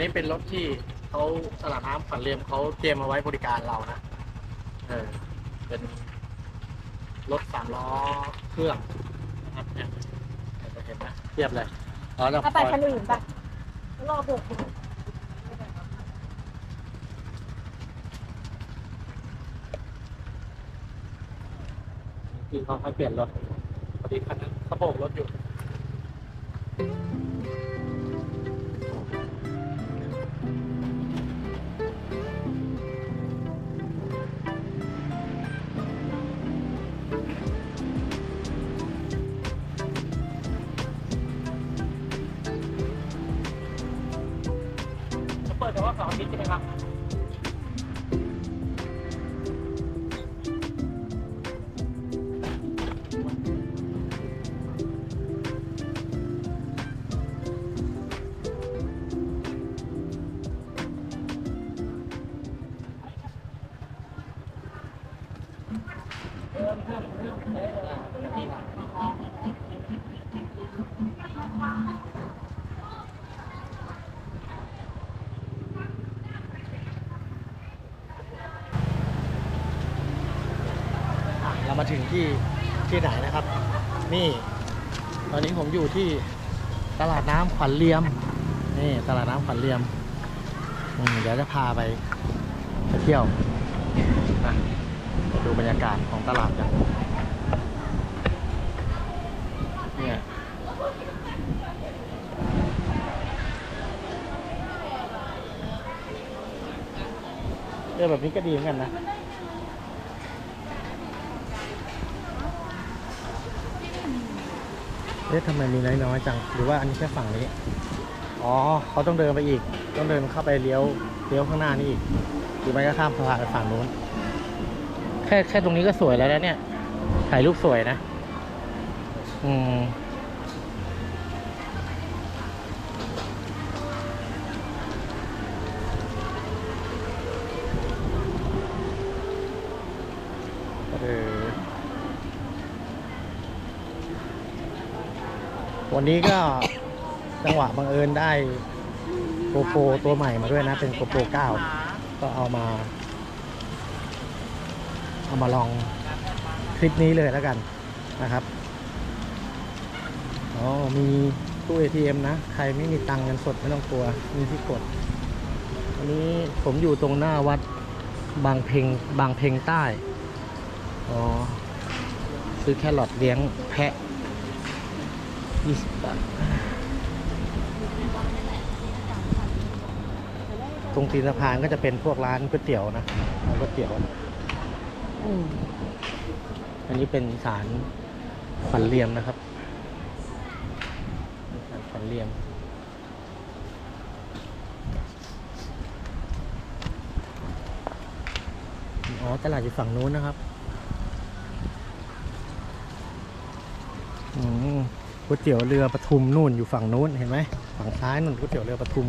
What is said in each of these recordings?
นี้เป็นรถที่เขาตลาดน้ำขวัญเรียมเขาเตรียมมาไว้บริการเรานะ เออ เป็นรถสามล้อเครื่องนะครับเนี่ยจะเห็นไหมเทียบเลยเราจะถ้าคไปอยคันอื่นปะรอเบิกคือเขาให้เปลี่ยนรถพอดีคันนั้นเขาโบกรถอยู่ เรามาถึงที่ที่ไหนนะครับ นี่ ตอนนี้ผมอยู่ที่ตลาดน้ำขวัญเรียม นี่ตลาดน้ำขวัญเรียมอืมเดี๋ยวจะพาไปไปเที่ยวนะ ไปดูบรรยากาศของตลาดกันเนี่ยเออแบบนี้ก็ดีเหมือนกันนะเอ๊ะทำไมมีน้อยๆจัง หรือว่าอันนี้แค่ฝั่งนี้ อ๋อ เขาต้องเดินไปอีก ต้องเดินเข้าไปเลี้ยว เลี้ยวข้างหน้านี่อีก หรือไม่ก็ข้ามสะพานไปฝั่งนู้น ค่แค่ตรงนี้ก็สวยแล้วนะเนี่ย ถ่ายรูปสวยนะ อืมวันนี้ก็จังหวะบังเอิญได้โกโปรตัวใหม่มาด้วยนะ เป็นโกโปร9ก็เอามา เอามาลองคลิปนี้เลยแล้วกันนะครับอ๋อมีตู้ ATM นะ ใครไม่มีตังค์เงินสดไม่ต้องกลัว มีที่กด อันนี้ผมอยู่ตรงหน้าวัดบางเพงบางเพงใต้ อ๋อ ซื้อแครอทเลี้ยงแพะ20บาท ตรงตีนสะพานก็จะเป็นพวกร้านก๋วยเตี๋ยวนะร้านก๋วยเตี๋ยว อันนี้เป็นสารฝันเรียมนะครับสารฝันเรียม อ๋อ ตลาดอยู่ฝั่งนู้นนะครับอืมก๋วยเตี๋ยวเรือปทุมนู่นอยู่ฝั่งนู้นเห็นไหมฝั่งซ้ายนู่นก๋วยเตี๋ยวเรือปทุม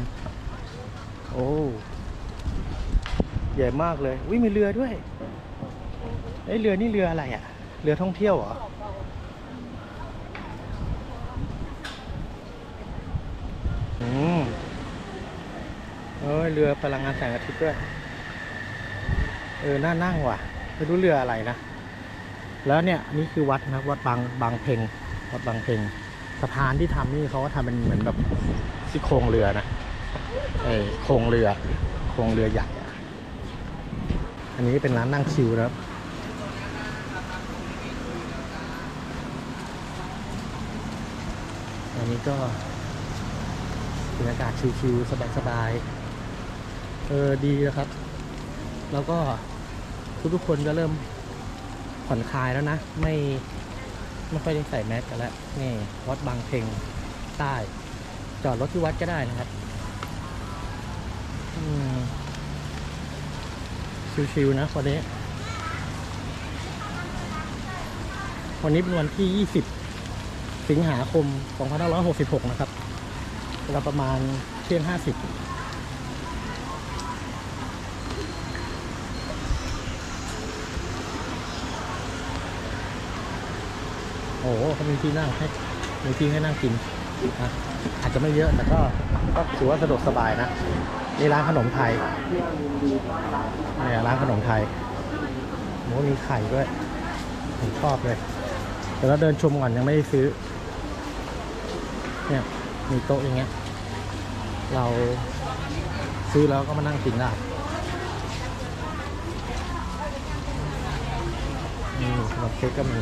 โอ้ ใหญ่มากเลยวิมีเรือด้วย ไอ้ยเรือนี่เรืออะไรอะ่ะ เรือท่องเที่ยวเหรอ อืมเอ้ยเรือพลังงานแสงอาทิตย์ด้วย เออ น่านั่งว่ะ ไม่รู้เรืออะไรนะ แล้วเนี่ยนี่คือวัดนะวัดบางบางเพงวัดบางเพงสะพานที่ทำนี่เขาก็ทำเป็นเหมือนแบบซี่โครงเรือนะเออโครงเรือ โครงเรือใหญ่อะอันนี้เป็นร้านนั่งชิวนะครับ อันนี้ก็บรรยากาศชิวๆสบายๆ เออดีนะครับ แล้วก็ทุกๆคนก็เริ่มผ่อนคลายแล้วนะ ไม่ไม่ค่อยได้ใส่แมสกันแล้วนี่วัดบางเพ็งใต้ จอดรถที่วัดก็ได้นะครับชิวๆนะวันนี้ วันนี้เป็นวันที่ 20 สิงหาคม 2566 นะครับเวลาประมาณเที่ยง 50โอ้โหเขามีที่นั่งให้มีที่ให้นั่งกินนะอาจจะไม่เยอะแต่ก็ก็ถือว่าสะดวกสบายนะนี่ร้านขนมไทยเนี่ยร้านขนมไทยโอ้มีไข่ด้วยผมชอบเลยเดี๋ยวเราเดินชมก่อนยังไม่ได้ซื้อ เนี่ยมีโต๊ะอย่างเงี้ย เราซื้อแล้วก็มานั่งกินได้นี่ขนมเค้กก็มี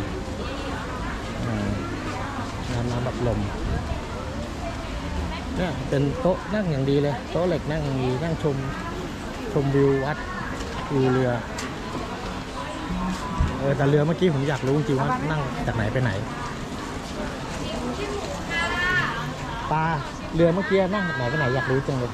อ่าน้ำน้ำบัดลมเนี่ยเป็นโต๊ะนั่งอย่างดีเลยโต๊ะเหล็กนั่งอย่างดีนั่งชมชมวิววัดวิวเรือเออแต่เรือเมื่อกี้ผมอยากรู้จริงว่านั่งจากไหนไปไหน ปลาเรือเมื่อกี้นั่งจากไหนไปไหนอยากรู้จังเลย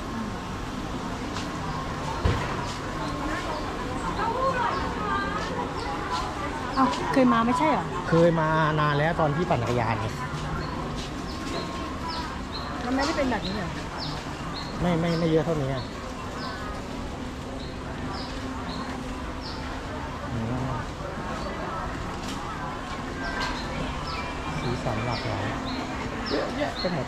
เอ้าเคยมาไม่ใช่เหรอเคยมานานแล้วตอนที่ปั่นจักรยานไงมันไม่ได้เป็นแบบนี้เหรอไม่ไม่ไม่เยอะเท่านี้อะอืมสีสันหลากหลายเยอะแยะไปหมด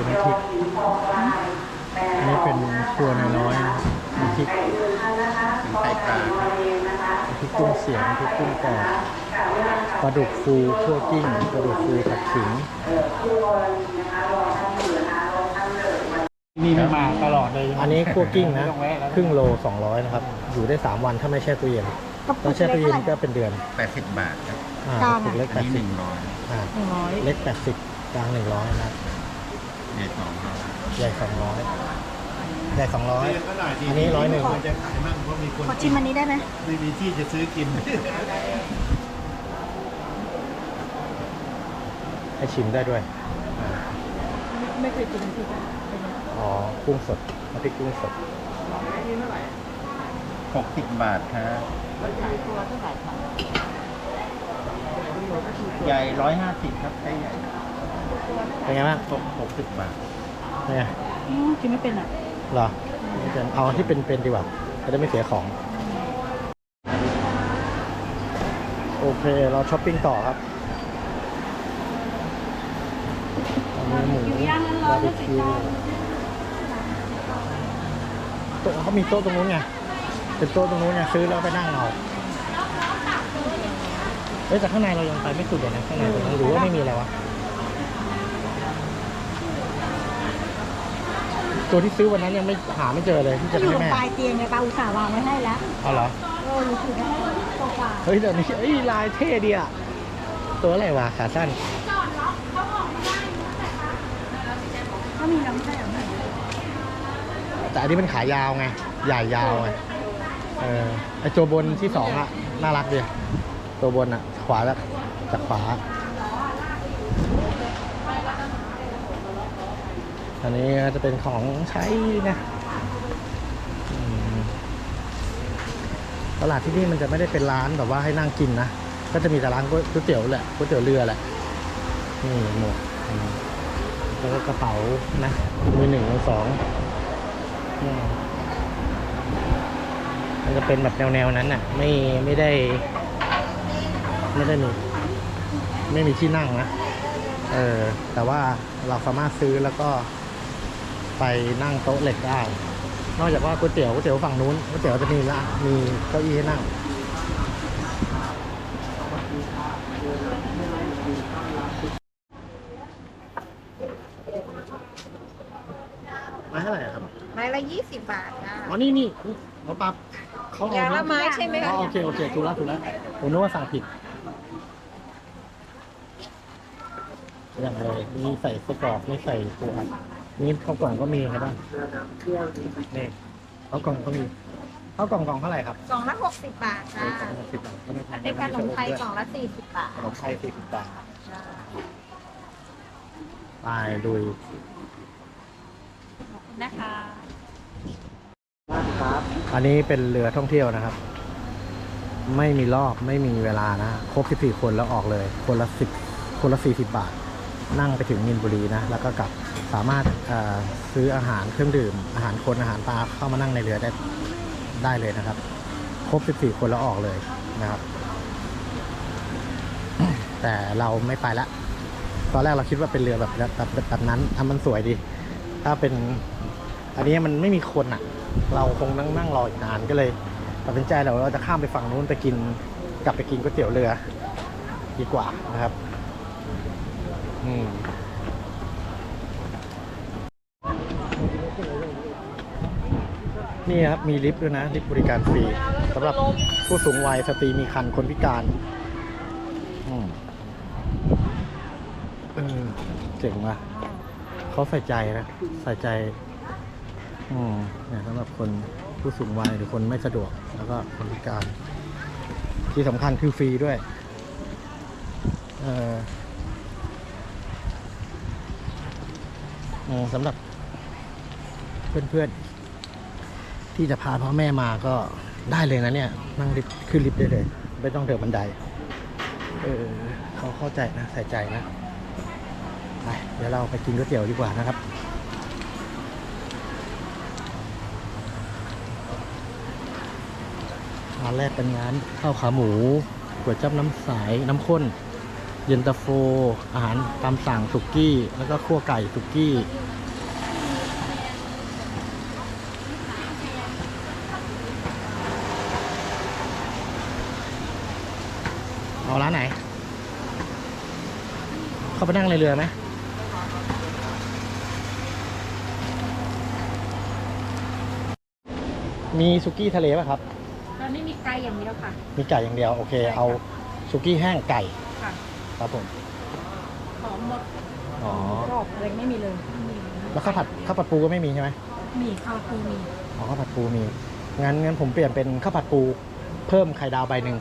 ำพริกอันนี้เป็นครัวน้อยๆนะน้ำพริกไข่ปลาน้ำพริกกุ้งเสียงน้ำพริกกุ้งกรอบปลาดุกฟูคั่วกิ้งปลาดุกฟูผัดขิงนี่ไม่มาตลอดเลยอันนี้คั่วกิ้งนะครึ่งโล 200 นะครับ อยู่ได้ 3 วันถ้าไม่แช่ตู้เย็นกระปุถ้ากแช่เล็กตู้เท่าเย็นไหร่ก็เป็นเดือนแปดสิบบาทครับอ่ากลางถุงเล็กอันนี้หนึ่งร้อย80อ่าหนึ่งร้อยเล็ ก80กลาง100นะครับใหญ่สองร้อยใหญ่200ใหญ่200อันนี้ร้อยหนึ่งจะขายมั่งเพราะมีคนขอชิมอันนี้ได้ไหมไม่มีที่จะซื้อกิน ให้ชิมได้ด้วย ไม่เคยกินน้ำพริกอะเป็นไงอ๋อ กุ้งสดน้ำพริกกุ้งสด หกสิบบาทครับใหญ่ร้อยห้าสิบครับไอ้ใหญ่ เป็นไงบ้างหกหกสิบบาทเป็นไงอืมกินไม่เป็นอะเหรอไม่เป็นเอาที่เป็นเป็นดีกว่าจะได้ไม่เสียของ โอเค เราช้อปปิ้งต่อครับอันนี้หมูบาร์บีคิวโต๊ะเขามีโต๊ะตรงนู้นไงเป็นโต๊ะตรงนู้นไงซื้อแล้วไปนั่งเอาเฮ้ยแต่ข้างในเรายังไปไม่สุดเลยนะข้างในตรงนั้นหรือว่าไม่มีอะไรวะ ตัวที่ซื้อวันนั้นยังไม่หาไม่เจอเลยที่ก็จะอยู่ให้ตรงแม่ปลายเตียงไงปลาอุตส่าห์วางไว้ให้แล้วเอาเหรอโอ้หนูถือไว้ให้ตรงกลางเฮ้ยเดี๋ยวนี้เอ้ยลายเท่ดีอะตัวอะไรวะขาสั้น ก็มีน้ำใช่เหรอแม่แต่อันนี้เป็นขายาวไง ใหญ่ยาวไง เออไอตัวบนที่สองอะน่ารักดี ตัวบนอะขวาจากจากขวา อันนี้ก็จะเป็นของใช้นะตลาดที่นี่มันจะไม่ได้เป็นร้านแบบว่าให้นั่งกินนะ ก็จะมีแต่ร้านก๋วยเตี๋ยวแหละก๋วยเตี๋ยวเรือแหละ นี่หมวกแล้วก็กระเป๋านะมือหนึ่งมือสองมมันจะเป็นแบบแนวๆนั้นน่ะ ไม่ไม่ได้ ไม่ได้มีไม่มีที่นั่งนะ เออ แต่ว่าเราสามารถซื้อแล้วก็ ไปนั่งโต๊ะเหล็กได้ นอกจากว่าก๋วยเตี๋ยวก๋วยเตี๋ยวฝั่งนู้นก๋วยเตี๋ยวจะมีละมีเก้าอี้ให้นั่งไม้เท่าไหร่อะครับไม้ละยี่สิบบาทจ้าอ๋อนี่นี่นี่หมอปลาเขาอเอาย่างละนะไม้ใช่ไหมอ๋อคะโอเคโอเคถูกแล้วถูกแล้วผมนึกว่าสั่งผิดอย่างเลยมีใส่ไส้กรอกไม่ใส่ปูอัด นี่ข้าวกล่องก็มีครับบ้างนี่ข้าวกล่องก็มีข้าวกล่องกล่องเท่าไหร่ครับกล่องละหกสิบบาทจ้ากล่องละสิบบาทก็ไม่แพงเป็นขนมไทยกล่องละสี่สิบบาทขนมไทยสี่สิบบาทไปดุยนะคะอันนี้เป็นเรือท่องเที่ยวนะครับ ไม่มีรอบไม่มีเวลานะ ครบ 14 คนแล้วออกเลย คนละ 10 คนละ 40 บาท นั่งไปถึงมินบุรีนะ แล้วก็กลับ สามารถซื้ออาหารเครื่องดื่ม อาหารคนอาหารปลาเข้ามานั่งในเรือได้ได้เลยนะครับ ครบ 14 คนแล้วออกเลยนะครับ แต่เราไม่ไปละ ตอนแรกเราคิดว่าเป็นเรือแบบแบบแบบนั้นทำมันสวยดี ถ้าเป็น อันนี้มันไม่มีคนอะ เราคงนั่งนั่งรออีกนานก็เลยตัดสินใจเราเราจะข้ามไปฝั่งนู้นไปกินกลับไปกินก๋วยเตี๋ยวเรือ ดีกว่านะครับ นี่ครับมีลิฟต์ด้วยนะลิฟต์บริการฟรีสำหรับผู้สูงวัยสตรีมีครรภ์คนพิการอืมเออเจ๋งว่ะเขาใส่ใจนะ ใส่ใจอืมเนี่ยสำหรับคนผู้สูงวัยหรือคนไม่สะดวก แล้วก็คนพิการ ที่สำคัญคือฟรีด้วย เอออืมสำหรับเพื่อนๆ ที่จะพาพ่อแม่มาก็ได้เลยนะเนี่ย นั่งลิฟต์ขึ้นลิฟต์ได้เลย ไม่ต้องเดินบันได เออเขาเข้าใจนะใส่ใจนะไปเดี๋ยวเราไปกินก๋วยเตี๋ยวดีกว่านะครับงานแรกเป็นงานข้าวขาหมูก๋วยจับน้ำใสน้ำข้น เย็นตาโฟ อาหารตามสั่งสุกี้ แล้วก็คั่วไก่สุกี้ อาร้านไหน เข้าไปนั่งในเรือไหมมีสุกี้ทะเลป่ะครับ ตอนนี้มีไก่อย่างเดียวค่ะ มีไก่อย่างเดียวโอเค เอาสุกี้แห้งไก่ ค่ะครับผมของหมดอ๋อกรอบอะไรไม่มีเลยแล้วข้าวผัดข้าวผัดปูก็ไม่มีใช่ไหมมีข้าวปูมีอ๋อข้าวผัดปูมีงั้นงั้นผมเปลี่ยนเป็นข้าวผัดปู เพิ่มไข่ดาวใบหนึ่ง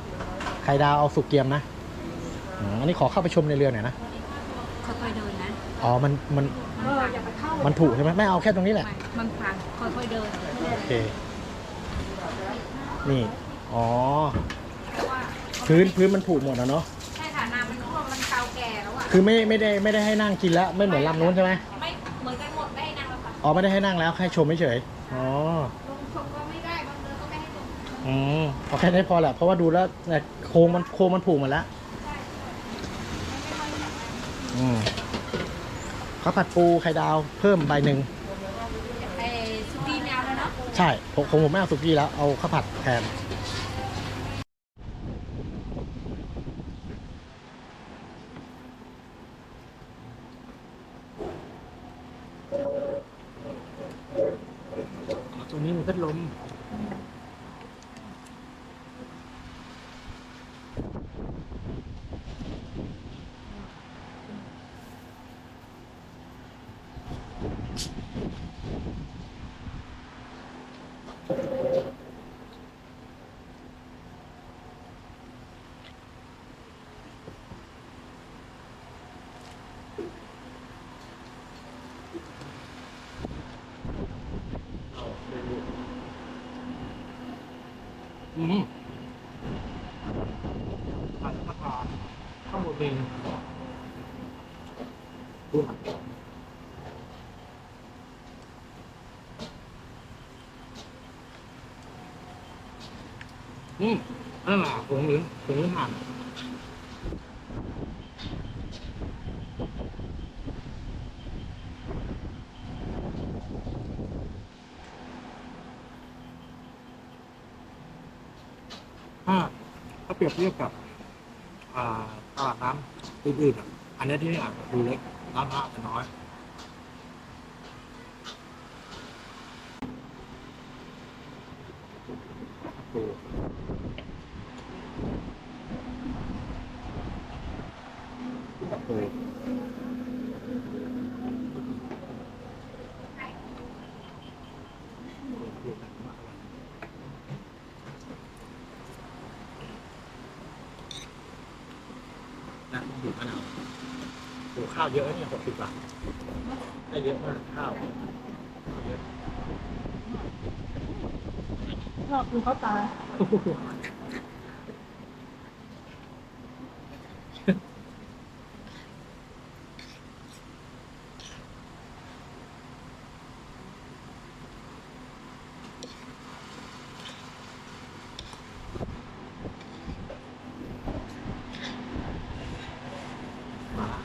ไข่ดาวเอาสุกเกียมนะอืมอันนี้ขอเข้าไปชมในเรือหน่อยนะค่อยๆเดินนะ อ๋อมันมันเอออย่าไปเข้ามันถูกใช่ไหมไม่เอาแค่ตรงนี้แหละ มันพังค่อยๆเดินโอเค นี่ อ๋อ เพราะว่าพื้นพื้นมันถูกหมดนะเนาะ ใช่ค่ะน้ำมันท่วมมันเก่าแก่แล้วอะ คือไม่ไม่ได้ไม่ได้ให้นั่งกินแล้ว ไม่เหมือนลำนู้นใช่ไหมไม่เหมือนกันหมดไม่ให้นั่งแล้วค่ะอ๋อไม่ได้ให้นั่งแล้วแค่ชมเฉยๆอ๋อ อืมเอาแค่นี้พอแหละเพราะว่าดูแล้วเนี่ยโครงมันโครงมันผูกหมดแล้วอืมข้าวผัดปูไข่ดาวเพิ่มใบหนึ่งเออสุกี้แมวแล้วเนาะใช่ผมผมผมไม่เอาสุกี้แล้วเอาข้าวผัดแทนตัวนี้มันก็ลม อืมผัดมะขามข้าวหมูเบงอืม นั่นแหละผงหรือผงหรือห่านถ้าถ้าเปรียบเทียบกับตลาดน้ำอื่นๆอะอันนี้ที่นี่อาจจะดูเล็กร้านค้าอาจจะน้อย อ ถูข้าวเยอะเนี่ยหกสิบบาทได้เยอะมากข้าวชอบดูเขาตา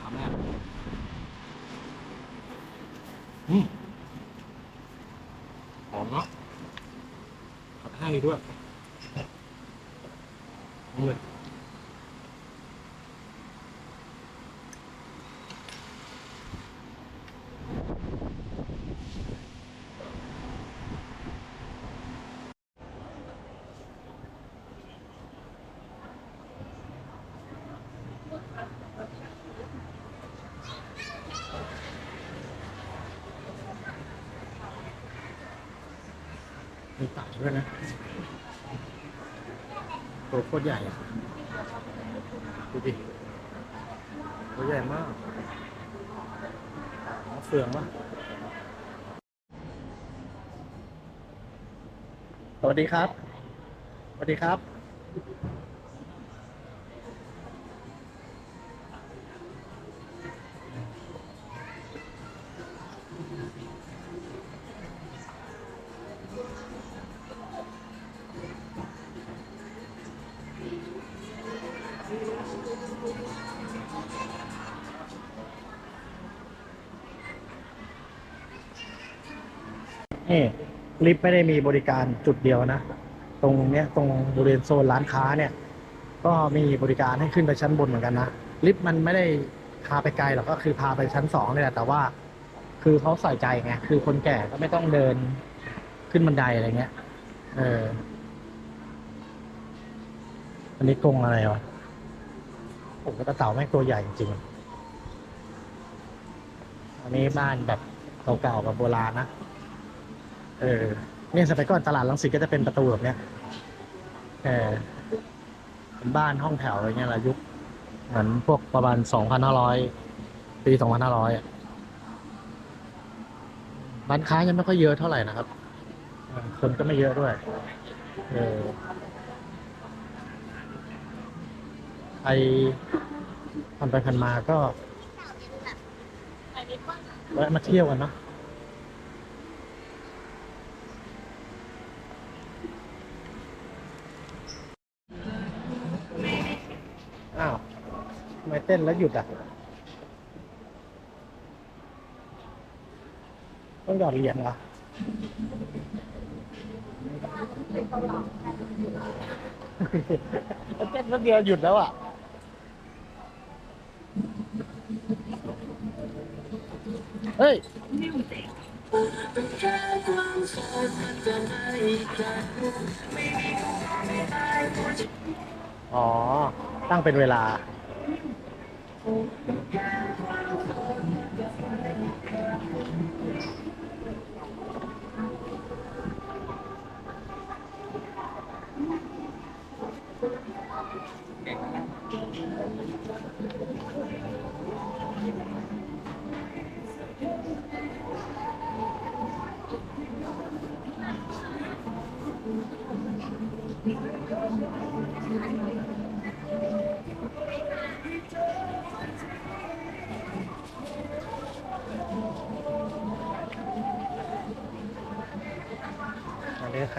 คำแรกอืมหอมเนาะ ผัดให้ด้วยเอาเลย มีตัดด้วยนะตัวโคตรใหญ่อะดูดิตัวใหญ่มากเฟืองวะสวัสดีครับ สวัสดีครับ นี่ลิฟต์ไม่ได้มีบริการจุดเดียวนะ ตรงเนี้ยตรงบริเวณโซนร้านค้าเนี่ย ก็มีบริการให้ขึ้นไปชั้นบนเหมือนกันนะ ลิฟต์มันไม่ได้พาไปไกลหรอกก็คือพาไปชั้นสองเลยแหละแต่ว่า คือเขาใส่ใจไงคือคนแก่ก็ไม่ต้องเดินขึ้นบันไดอะไรเงี้ย เออ อันนี้กรงอะไรวะ โอ้โหกระเต่าแม่งตัวใหญ่จริงๆอันนี้บ้านแบบเก่าๆแบบโบราณนะ เออ เนี่ยสมัยก่อนตลาดลังสิตก็จะเป็นประตูแบบเนี้ย เออเป็นบ้านห้องแถวอะไรเงี้ยละยุค เหมือนพวกประมาณสองพันห้าร้อยปีสองพันห้าร้อยอะร้านค้ายังไม่ค่อยเยอะเท่าไหร่นะครับ คนก็ไม่เยอะด้วย เออ ใครผ่านไปผ่านมาก็แวะมาเที่ยวกันเนาะอ้าวทำไมเต้นแล้วหยุดอะ ต้องหยอดเหรียญเหรอเต้นแป๊บเดียวหยุดแล้วอะ เฮ้ยอ๋อ ตั้งเป็นเวลา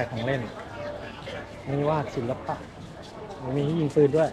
ขายของเล่น มีวาดศิลปะ มียิงปืนด้วย